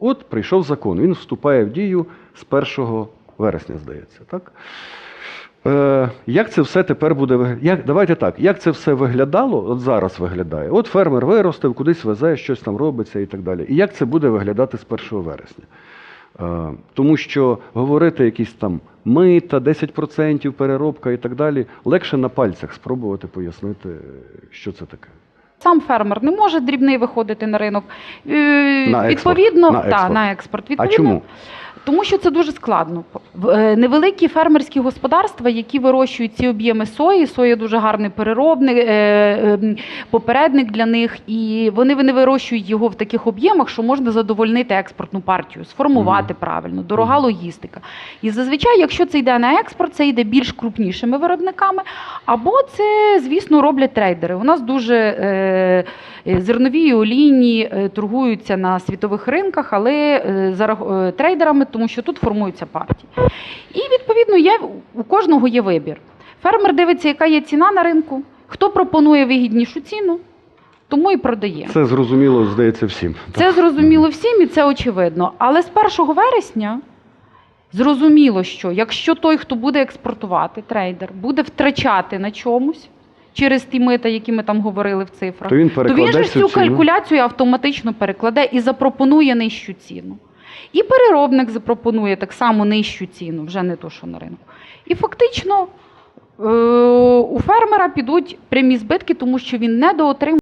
от прийшов закон, він вступає в дію з 1 вересня, здається. Так? Е, як це все тепер буде? Як, давайте так, як це все виглядало, от зараз виглядає. От фермер виростив, кудись везе, щось там робиться і так далі. І як це буде виглядати з 1 вересня? Е, тому що говорити якісь там мита, 10% переробка і так далі, легше на пальцях спробувати пояснити, що це таке. Сам фермер не може дрібний виходити на ринок. Е, На експорт. Відповідно, На Та, на експорт. А Відповідно, чому? Тому що це дуже складно. Е, Невеликі фермерські господарства, які вирощують ці об'єми сої, соя дуже гарний переробник, е, е, попередник для них, і вони, вони вирощують його в таких об'ємах, що можна задовольнити експортну партію, сформувати правильно, дорога логістика. І зазвичай, якщо це йде на експорт, це йде більш крупнішими виробниками, або це, звісно, роблять трейдери. У нас дуже е, зернові і олійні е, торгуються на світових ринках, але е, за е, трейдерами, тому що тут формуються партії. І відповідно є у кожного є вибір. Фермер дивиться, яка є ціна на ринку, хто пропонує вигіднішу ціну, тому і продає. Це зрозуміло, здається, всім. Це зрозуміло всім і це очевидно. Але з 1 вересня зрозуміло, що якщо той, хто буде експортувати, трейдер, буде втрачати на чомусь через ті мита, які ми там говорили в цифрах, То він то він же ж цю калькуляцію автоматично перекладе і запропонує нижчу ціну. І переробник запропонує так само нижчу ціну, вже не то, що на ринку. І фактично е- у фермера підуть прямі збитки, тому що він недоотримує.